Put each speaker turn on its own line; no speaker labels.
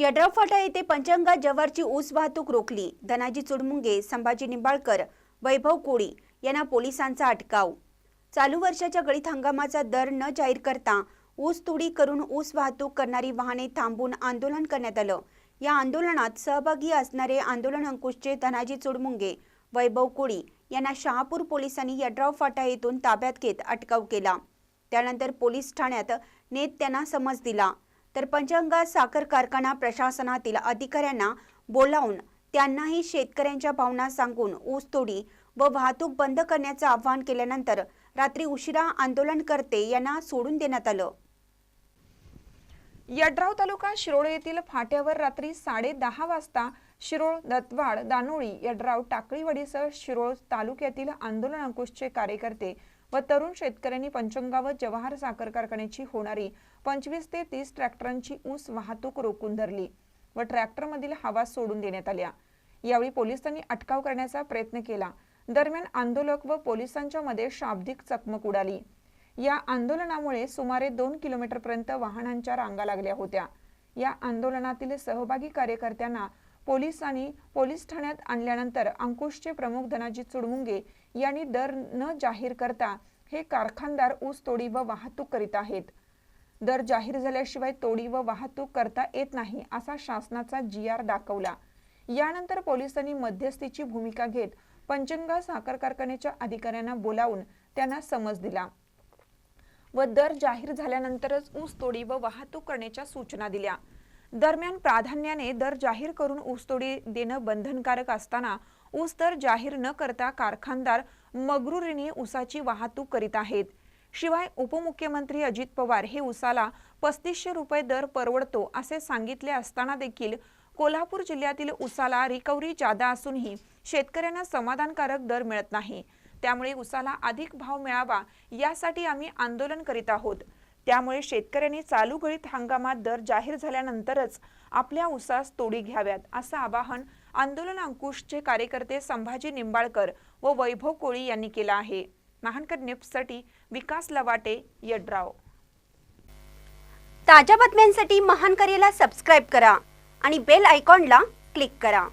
यड्राव फाटा येथे पंचंगा जवारची ऊस वाहतूक रोखली. धनाजी चुडमुंगे संभाजी निंबाळकर वैभव कोळी यांना पोलिसांचा अटकाव. चालू वर्षाच्या गळीत हंगामाचा दर न जाहीर करता ऊस तुडी करून ऊस वाहतूक करणारी वाहने थांबून आंदोलन करण्यात आलं. या आंदोलनात सहभागी असणारे आंदोलन अंकुशचे धनाजी चुडमुंगे वैभव कोळी यांना शहापूर पोलिसांनी यड्राव फाटा येथून ताब्यात घेत अटकाव केला. त्यानंतर पोलीस ठाण्यात नेत त्यांना समज दिला. तर पंचगंगा साखर कारखाना प्रशासनातील अधिकाऱ्यांना बोलावून त्यांनाही शेतकऱ्यांच्या भावना सांगून ऊसतोडी व वाहतूक बंद करण्याचं आवाहन केल्यानंतर रात्री उशिरा आंदोलनकर्ते यांना सोडून देण्यात आलं.
यड्राव तालुका शिरोळ येथील फाट्यावर रात्री साडे दहा वाजता शिरोळ दत्तवाड दानोळी यड्राव टाकळीवाडीसह शिरोळ तालुक्यातील आंदोलन अंकुशचे कार्यकर्ते व तरुण शेतकऱ्यांनी पंचंगावत जवाहर साखर कारखान्याची होणारी पंचवीस ते तीस ट्रॅक्टरांची ऊस वाहतूक रोखून धरली व ट्रॅक्टरमधील हवा सोडून देण्यात आल्या. यावेळी पोलिसांनी अटकाव करण्याचा प्रयत्न केला. दरम्यान आंदोलक व पोलिसांच्या मध्ये शाब्दिक चकमक उडाली. या आंदोलनामुळे सुमारे दोन किलोमीटरपर्यंत वाहनांच्या रांगा लागल्या होत्या. या आंदोलनातील सहभागी कार्यकर्त्यांना पोलिसांनी पोलीस ठाण्यात आणल्यानंतर अंकुशचे प्रमुख धनाजी चुडमुंगे यांनी दर न जाहीर करता हे कारखानदार ऊस तोडी व वाहतूक करीत आहेत. दर जाहीर झाल्याशिवाय तोडी व वाहतूक करता येत नाही असा शासनाचा जी आर दाखवला. यानंतर पोलिसांनी मध्यस्थीची भूमिका घेत पंचंगा साखर कारखान्याच्या अधिकाऱ्यांना बोलावून त्यांना समज दिला व दर जाहीर झाल्यानंतरच ऊस तोडी व वाहतूक करण्याच्या सूचना दिल्या. दरम्यान प्राधान्याने दर जाहीर करून ऊसतोडी देणं बंधनकारक असताना ऊस दर जाहीर न करता कारखानदार मगरुरीने ऊसाची वाहतूक करीत आहेत. शिवाय उपमुख्यमंत्री अजित पवार हे ऊसाला पस्तीसशे रुपये दर परवडतो असे सांगितले असताना देखील कोल्हापूर जिल्ह्यातील ऊसाला रिकव्हरी जादा असूनही शेतकऱ्यांना समाधानकारक दर मिळत नाही. त्यामुळे ऊसाला अधिक भाव मिळावा यासाठी आम्ही आंदोलन करीत आहोत. त्यामुळे शेतकऱ्यांनी चालू गळीत हंगामात दर जाहीर झाल्यानंतरच आपल्या उसास तोडी घ्याव्यात असं आवाहन आंदोलन अंकुशचे कार्यकर्ते संभाजी निंबाळकर व वैभव कोळी यांनी केलं आहे. महानकर न्यूजसाठी विकास लवाटे यड्राव.
ताज्या बातम्यांसाठी महानकरेला सबस्क्राईब करा आणि बेल आयकॉनला क्लिक करा.